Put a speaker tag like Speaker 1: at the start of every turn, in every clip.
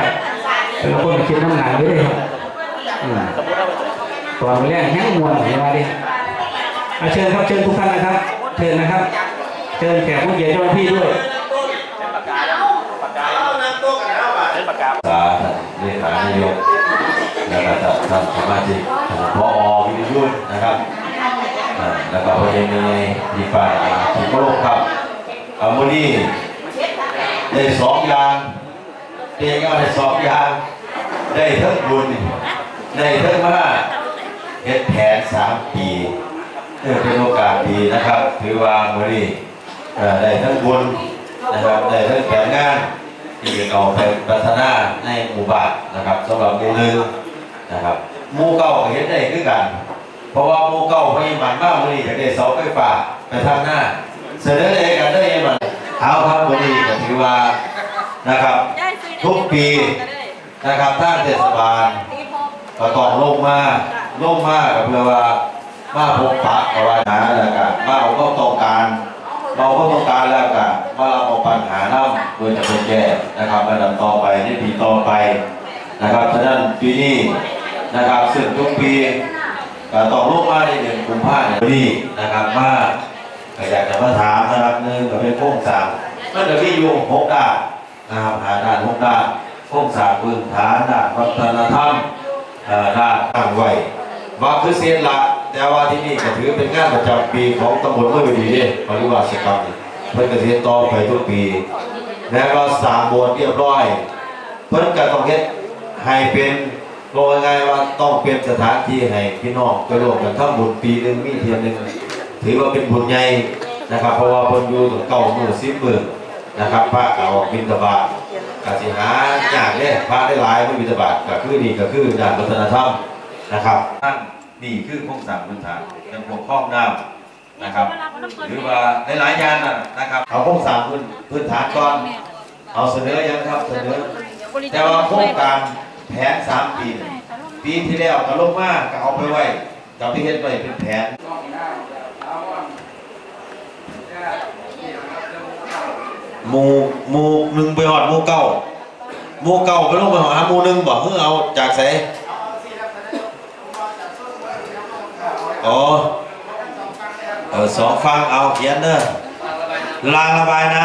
Speaker 1: ครับเป็นคนคิดน้ำหนักด้วยครับอืมตอนแรกแห้งมวนเห็นไหมดิอะเชิญครับเชิญทุกท่านนะครับ เชิญนะครับ เชิญแขกผู้ใหญ่เจ้าหน้าที่ด้วย
Speaker 2: สาเลขานายกแล้วก็ท่านสมาชิกพอวิทยุนะครับอ่าแล้วก็ประเด็นในดีฝ่ายสุขโลกครับเอาวันนี้ได้สองอย่าง เรียกว่าได้สองอย่างได้ทั้งบุญได้ทั้งมาเฮ็ดแผนสามปีเออเป็นโอกาสดีนะครับ ถือว่าวันนี้เอ่ได้ทั้งบุญนะครับได้ทั้งแผนงานที่จะเอาไปพัฒนาในหมู่บ้านนะครับสำหรับหมู่หนึ่งนะครับหมู่เก่าก็เห็นได้คือกัน เพราะว่าหมู่เก่าพยาบาลมากวันนี้อยากได้เสาไฟฟ้าไปทางหน้า เสนอเลยกันได้ยังไงเอาครับวันนี้ก็ถือว่านะครับ ทุกปีนะครับท่างเทศบาลก็ต้องลงมาลงมาก็เพื่อว่ามาพบปะกับว่าหาแล้วกันมาเอาก็ต้องการ เราก็ต้องการแล้วกันว่าเราเอาปัญหาน้ำโดยจะไปแก้นะครับระดับต่อไปในปีต่อไปนะครับฉะนั้นปีนี้นะครับซึ่งทุกปีก็ต้องลงมาในเดือนกุมภาพันธ์นี้นะครับมากอยากจะมาถามนะครับหนึ่งก็เป็นโครงสางมันจะมีอยู่หกด้าน นะครับหาด้านหกดานโครงสาพื้นฐานด้านวัฒนธรรมด้านตั้งไว้ว่าคือเสียนละแต่ว่าที่นี่ก็ถือเป็นงานประจำปีของตำบลเมื่อดีเนี่ยปริวาสกรรมเพิ่นก็เสียต่อไปทุกปี แล้วก็สามบสถ์เรียบร้อย เพิ่นก็ต้องเฮ็ดให้เป็นโลกง่ายๆว่าต้องเป็นสถานที่ให้พี่น้องไปร่วมกันทำบุญปีหนึงมีเทียนหนึงถือว่าเป็นบุญใหญ่นะครับเพราะว่าเพิ่นอยู่ถึงเก้าหมื้อ10มื้อ นะครับพระก็ออกบิณฑบาตก็สิหาอยากเด้พระได้หลายบ่บิณฑบาตก็คือนี่ก็คือด้านวัฒนธรรมนะครับนั่นนี่คือโครงสร้างพื้นฐานยังปกครองน้ำนะครับ หรือว่าหลายๆอย่างนะนะครับเอาโครงสร้างพื้นพื้นฐานก่อนเอาเสนอยังครับเสนอแต่ว่าโครงการแผนสามปี ปีที่แล้วก็ลงมาก็เอาไปไว้กับที่เฮ็ดไว้เป็นแผน หมู่หมู่หนึ่งไปหอดหมู่เก้าหมู่เก้าไปลงไปหอดหาหมู่หนึ่งบอกเพื่อเอาจากไสอ๋อเออสองฟังเอาเขียนเด้อรางระบายน้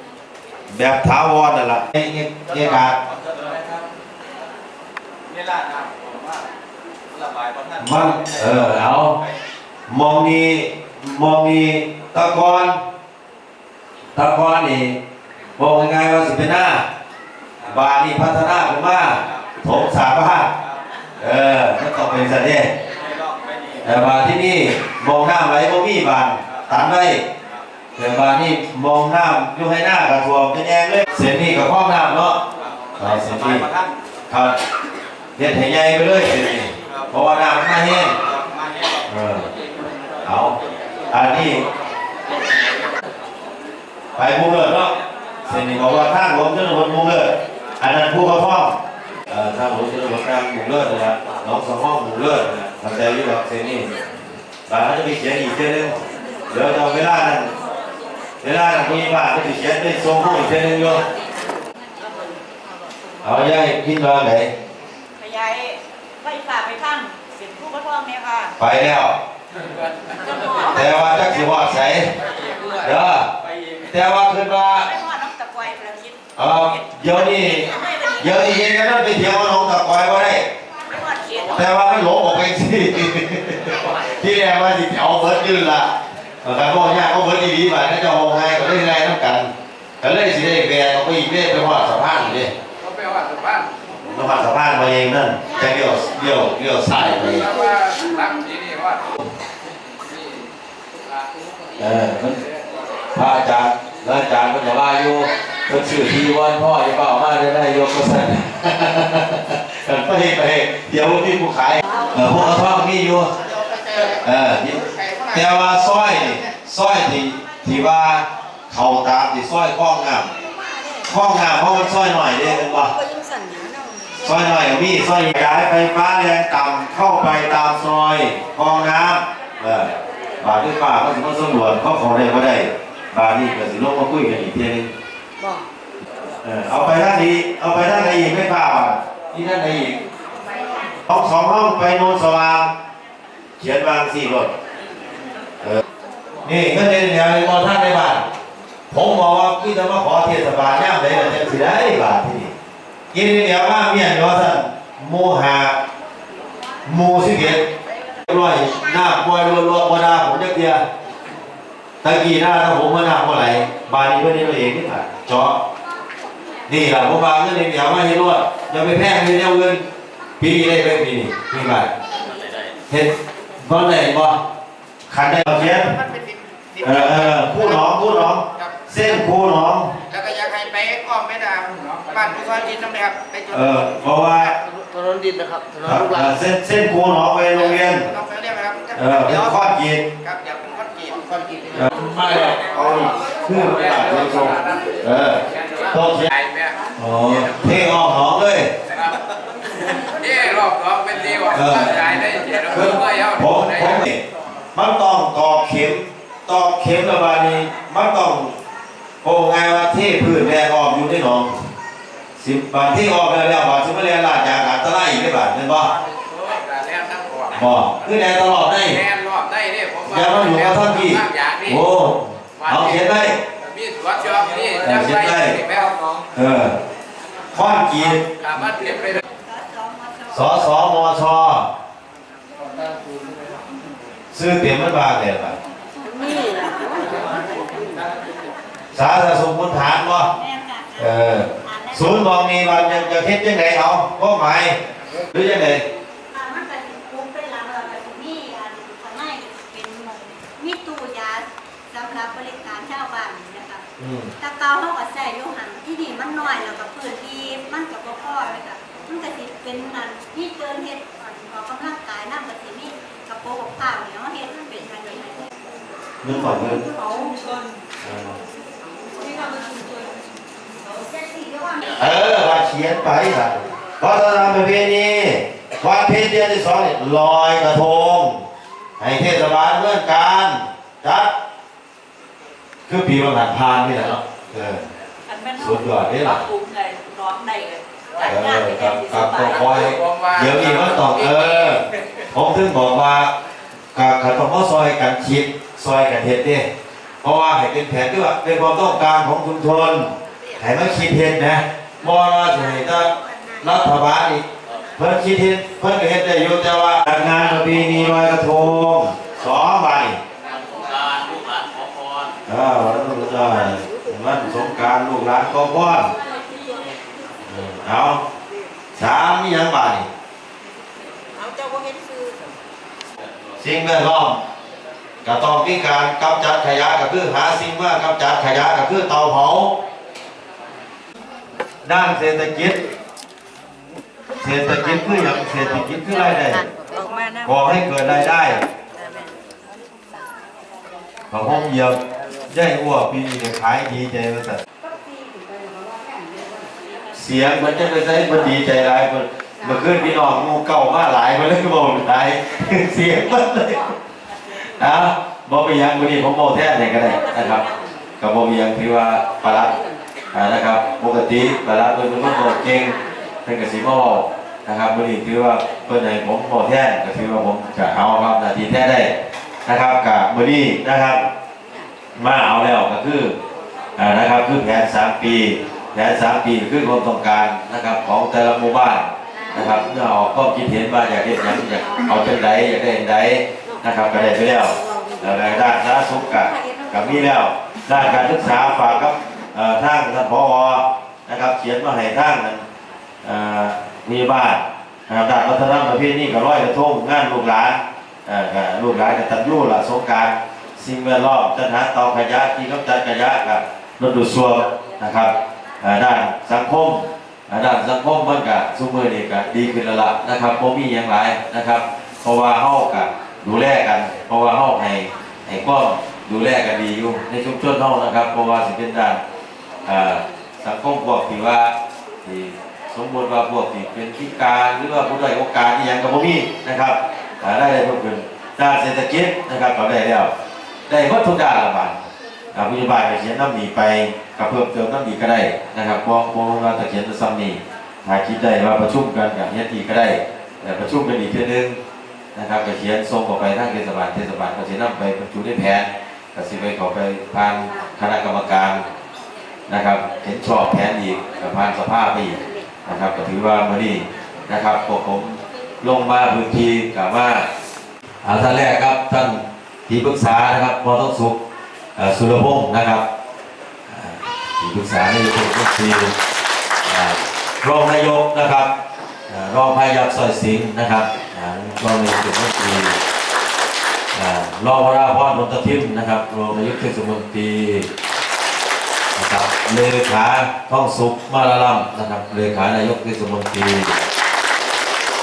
Speaker 2: ำแบบถาวรนั่นแหละเงี้ยเงี้ยกามันเออเอามองนี่มองนี่ตะกอน ตะกอนนี่บอกง่ายๆว่าสิเป็นหน้า บานนี่พัฒนาขึ้นมาถมสามบ้าเออมันต้องเป็นสันเดแต่บานที่นี่มองหน้าไหลบ่มีบานตันไว้แต่บานนี่มองหน้าอยู่ให้หน้ากระทรวงเป็นแองเลยเส้นนี้กับข้องน้ำเนาะเอาเส้นนี้ครับเฮ็ดให้ใหญ่ไปเลยเส้นนี้เพราะว่าหน้ำมันมาแห้งเออเอาอันนี้ ไปมุงเลิศเนาะเส้นนี้บอกว่าข้างผมจะเป็นมุงเลิศอันนั้นผู้กระท่อมเอ่อข้างผมจะเป็นข้างมุงเลิศนะครับน้องสองห้องมุงเลิศนะทำใจอยู่แบบเส้นนี้บางเขาจะมีเขียนอีกเส้นหนึงเดี๋ยวจะเอาเวลานั้นเวลานั้นมีบ้านก็จะเขียนได้ทรงห้องอีกเส้นหนึงอยู่เอาย่ายคิดว่าไหน
Speaker 3: ขยายไฟฟ้าไปข้างเสียงผู้กระท่อมเนี่ยค่ะ
Speaker 2: ไปแล้วแต่ว่าจักสิฮอดใสเด้อ แต่ว่าคือว่า
Speaker 3: ไม่ว่าน้องตะไคร้ประคิด
Speaker 2: เออเดี๋ยวนี้
Speaker 3: ไม่เป็น
Speaker 2: เดี๋ยวนี้เฮ็ดกันนั่นไปเที่ยวน้องตะกอยบ่ได้
Speaker 3: ไม่ว่าเขียน
Speaker 2: แต่ว่ามันหลงออกไปสิที่แรกว่าสิเอาเบิร์ดยืนละแต่บอกยากเอาเบิร์ดดีๆไปน่าจะเอาไงก็ได้ไงน้ำกันก็เลยสิได้แบกเอาไปอีกเรื่อยไปหอดสะพานนี่
Speaker 4: เขาไปว่าสุบ้าน
Speaker 2: มาหอดสะพานมาเองนั่นจะเลี้ยวเลี้ยวเลี้ยวซ้ายไป
Speaker 4: แล้วว่ารักที่นี่ว่า
Speaker 2: เออมันพระอาจารย์ แล้วอาจารย์มันจะว่าอยู่เพิ่นชื่อที่วันพ่อจะเป่ามาได้ได้ยกมาสั่นกันไปไปเดี๋ยวมีผู้ขายเออพวกกระท่อมมีอยู่เออแต่ว่าสร้อยสร้อยที่ที่ว่าเขาตามที่สร้อยข้องงามข้องงามเพราะมันสร้อยหน่อยเด้เป็นบ่สร้อยหน่อยมีสร้อยย้ายไฟฟ้าแรงต่ำเข้าไปตามซอยคลองน้ำเออบาทด้วยป่าก็สิมาสำรวจเขาเขาได้บ่ได้ บาทนี่ก็สิลงมาคุยกันอีกทีนึงเออเอาไปด้านนี้เอาไปด้านไหนอีกไม่เปล่าอะนี่ด้านไหนอีกห้องสองห้องไปโนนสว่างเขียนวางสี่รถเออนี่ก็เดินแถวในมอท่านในบ้านผมบอกว่าพี่จะมาขอเทศบาลย่ำเลยจะสิได้บาทที่นี่กินเดี๋ยวว่าเมียนว่าท่านโมหาโมสิเกตร้อยหน้าบอยรัวรัวๆบดาผมจะเดีย ตะกี้หน้าถ้าผมมาหน้าเมื่อไหร่บานนี้เพื่อนนี่ตัวเองนี่ค่ะเจาะนี่แหละผมวางเงินในเดี๋ยวมาให้รวดอย่าไปแพงเงินเดียวเงินปีนี้ได้ไปปีนี้ปีใหม่เห็นบอลไหนบ่ขันได้เอาเทียน
Speaker 5: มันเป็นดินดิน
Speaker 2: เออเออคู่น้องคู่น้อง
Speaker 5: ครับ
Speaker 2: เส้นคู่น้อง
Speaker 5: แล้วก็อยากให้ไปอ้อมแม่น้ำบ้านผู้ซอยดินน้ำเลยครับไปจุด
Speaker 2: เออเพราะว่า
Speaker 5: ถนนดินนะครับถนน
Speaker 2: ครับ
Speaker 5: ลูกห
Speaker 2: เอ่
Speaker 5: ลา
Speaker 2: อนเส้นเส้นคู่น้องไปโรงเรียน
Speaker 5: ต้องไปเรียกนะครับ
Speaker 2: เออเป็
Speaker 5: เดี๋
Speaker 2: น
Speaker 5: ยว
Speaker 2: ข้อกีด
Speaker 5: คือ
Speaker 2: ไม่ได้เรียนทรงเออต้อง
Speaker 4: ใหญ่แม่
Speaker 2: อ๋อเท่ออกน้องเลย
Speaker 4: นี่รอบน้องเป็นรีวอะใหญ่ได้เจ็ด
Speaker 2: คือ
Speaker 4: เมื่อยาว
Speaker 2: ผมผมนี่มันต้องตอกเข็มตอกเข็มระบาดนี้มันต้องโอ้ไงว่าเท่พื้นแรงออกอยู่ในหนองสิบบาทที่ออกแล้วแล้วบาทสิบมาเรียนลาดยางอัตราอีกได้บาทเป็นบ่
Speaker 4: แล่นทั้งหัว
Speaker 2: บ่คือแรงตลอดได้
Speaker 4: แล่นรอบได้เนี่ยผม
Speaker 2: อย่ามาอยู่กับท่านพี่โอ้ เอาเขียนไว้
Speaker 4: มีสวนชอบนี่จำได้แม่น้อง
Speaker 2: เออข้อนกีด
Speaker 4: สามารถเปลี่ยนไปเลย
Speaker 2: สสมชซื้อเต็มมันบางเลยป่ะสาธารณสุขคุณฐานบ่
Speaker 3: แม่ค่ะ
Speaker 2: เออศูนย์บอกมีวันยังจะคิดยังไงเอาก็หมายหรือยังไง
Speaker 3: อ่ามันก็สิปลูกเป็นหลังเราก็สิมีอันข้างในเป็นหม้องมีตู้ยาสำหรับบริการชาวบ้านนะคะ
Speaker 2: อืม
Speaker 3: แตะเกาเขาก็ใส่อยู่หัน ที่นี่มันน้อยแล้วก็พื้นที่มันก็บ่พอเลยค่ะมันก็สิเป็นนั่นที่เกินเฮ็ดอ่อนออกกำลังกายน้ำก็สิมีกระโปรงกับผ้าเนี่ยเฮาเฮ็ดมันเป็นอันนี้ให้
Speaker 2: นึกก่อนเงิน
Speaker 3: เขาชน
Speaker 2: เออว่าเขียนไปค่ะวัฒนธรรมประเพณีวันเพ็ญเดือนที่สองนี่ลอยกระทง ให้เทศบาลเรื่องการจัดคือปีวันหันพานนี่แหละเนาะเออ
Speaker 3: แม่น
Speaker 2: สุดยอดเด้ล่ะ
Speaker 3: ปลูกได้ร้องได้เลย
Speaker 2: เอ
Speaker 3: จัดงาน
Speaker 2: อ
Speaker 3: ให้
Speaker 2: ครั
Speaker 3: ได้
Speaker 2: บ
Speaker 3: สิ
Speaker 2: ครับ
Speaker 3: ส
Speaker 2: ก็
Speaker 3: บาย
Speaker 2: คอยเดี๋ยวนี้มันต้องเออผมถึงบอกว่ากับขันต้องมาซอยกันคิดซอยกันเฮ็ดเด้เพราะว่าให้เป็นแผนที่ว่าเป็นความต้องการของชุมชนให้มันคิดเฮ็ดนะบ่ว่าสิให้แต่รัฐบาลอีกเพิ่นคิดเฮ็ดเพิ่นก็เฮ็ดได้อยู่แต่ว่าจัดงานประเพณีลอยกระทงสองใบเออวันลูกหลานวันสง กรารลูกหลานขอพรเออเอาสามมีหยังบ่นี่
Speaker 3: เอาเจ้าบ่เห็นซื้อ
Speaker 2: สิ่งแวดล้อมก็ต้องมีการกำจัดขยะก็คือหาสิ่งว่ากำจัดขยะก็คือเตาเผาด้านเศรษฐกิจ เศรษฐกิจคืออย่างเศรษฐกิจคือรายได้
Speaker 3: ออกมานะ
Speaker 2: ก่อให้เกิดรายได้พระห้องเยียบย่ายอ้วปีนี้เนี่ยขายดีใจมาสัตเสียงมันจะไปใช้มันดีใจร้ายมันมันขึ้นพี่น้องงูเก่ามาหลายมันเลยบอกมันตายเสียงมันเลยนะบอกไปยังวันนี้ผมบอกแท้ไหนก็ได้นะครับกับบอกยังที่ว่าปลาร้าอ่านะครับปกติปลาร้าเป็นคนบอกเก่งเป็นกระสีมาบอกนะครับวันนี้ถือว่าเพื่อนไหนผมบอกแท้ก็ถือว่าผมจะเอาครับนาทีแท้ได้นะครับกับวันนี้นะครับ มาเอาแล้วก็คืออ่านะครับคือแผนสามปี แผนสามปีคือความต้องการนะครับของแต่ละหมู่บ้านนะครับเมื่อออกก็คิดเห็นว่าอยากเห็นอย่างอยากเอาจังใดอยากได้อย่างใดนะครับก็ได้ไปแล้วแล้วด้านสาธารณสุขกับกับมีแล้วด้านการศึกษาฝากกับทางท่านพอนะครับเขียนมาให้ทางนั้นเอ่อมีบ้านนะครับด้านวัฒนธรรมประเพณีกับร้อยกระทงงานลูกหลานเอ่อก็ลูกหลานกับตันยูละสงการสิ่งแวดล้อมจัดหาเตาขยะที่กำจัดขยะกับรถดูดซ่วมนะครับ ด้านสังคมด้านสังคมมันก็ซุมือนี่ก็ดีขึ้นแล้วล่ะนะครับบ่มีหยังหลายนะครับ เพราะว่าเฮาก็ดูแลกัน เพราะว่าเฮาให้ให้ความดูแลกันดีอยู่ในชุมชนเฮานะครับ เพราะว่าสิเป็นด้านสังคมพวกที่ว่าที่สมบูรณ์ว่าพวกที่เป็นพิการหรือว่าผู้ด้อยโอกาสที่ยังก็บ่มีนะครับได้ได้เพิ่มขึ้นด้านเศรษฐกิจนะครับก็ได้แล้วได้วัตถุด้านละบาทผู้ใหญ่บ้านก็เขียนน้ำหนีไป กับเพิ่มเติมน้ำอีกก็ได้นะครับมองมองว่าตะเขียนจะซ้ำนี่ถ้าคิดได้ว่าประชุมกันกับเฮ็ดอีกก็ได้แต่ประชุมกันอีกเทื่อนึงนะครับก็เขียนส่งออกไปทางเทศบาลเทศบาลก็สินำไปบรรจุในแผนก็สิไปขอไปผ่านคณะกรรมการนะครับ เห็นชอบแผนอีกกับผ่านสภาไปอีกนะครับก็ถือว่ามื้อนี้นะครับพวกผมลงมาพื้นที่กับว่าอาท่านแรกครับท่านที่ปรึกษานะครับพอต้องสุขสุรพงศ์นะครับ ที่ปรึกษานายกรัฐมนตรีอ่รองนายกนะครับรองพายัพสอยสิงห์นะครับรองนายกรัฐมนตรีอ่รองวราพรนนททิมนะครับรองนายกเทศมนตรีนะครับเลขาท่องสุขมาลาลัมนะครับเลขานายกเทศมนตรี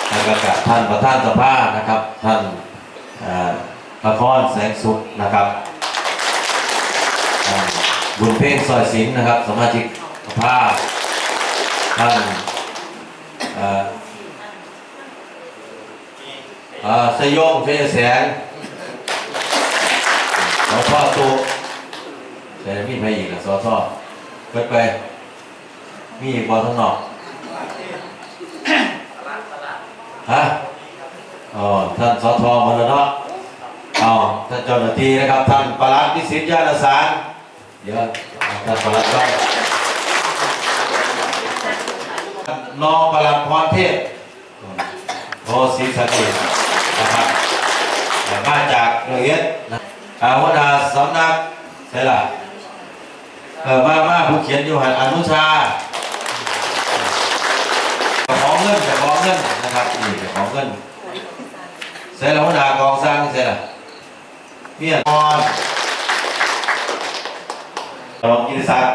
Speaker 2: แล้วก็กับท่านประธานสภานะครับท่านอ่าละครแสงสุขนะครับ บุญเพ่งซอยสิงห์นะครับ สมาชิกสภาท่านเอ่อเอ่อสยงเฟยแสงสอทอตุแต่มีใครอีกอะสอทอเปิดไป มีบอลทั้างนอกฮะอ๋อท่านสอทอมาแล้วเนาะอ๋อท่านเจ้าหน้าที่นะครับ ท่านประหลัดนิสิตยานสาร เดี๋ยวท่านประหลัดต้องนอประหลัดพรเทพโอศรีสะเกษนะครับมาจากเรือเอ็ดนอาวหน้าสำนักใช่ล่ะเออมามาผู้เขียนอยู่หันอนุชาของเงินจ้าของเงินนะครับนี่จ้าของเงินใช่แล้วหัวหน้ากองสร้างใช่ล่ะเมียนอน รองกิติศักดิ์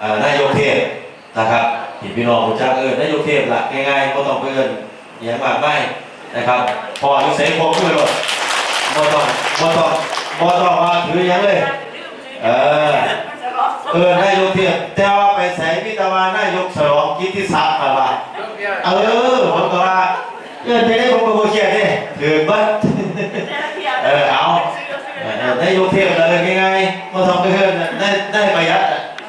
Speaker 2: เอ่อนายกเทศนะครับที่พี่น้องรู้จักเอิญนายกเทศละง่ายๆก็ต้องไปเอิญอย่างมากไม่นะครับพออนุเสกโคขึ้นไปหมดบ่ต้องบ่ต้องบ่ต้องมาถือหยังเลยเออเออนายกเทศแต่ว่าไปใส่พิตาวานายกฉลองกิติศักดิ์มาว่า
Speaker 4: ลูกเดียว
Speaker 2: เออผมก็ว่าเอิญไปได้ผมก็บ่เครียดเด้ถือบัดเออเอาเออนายกเทศเลยง่ายๆบ่ต้องไปเอิ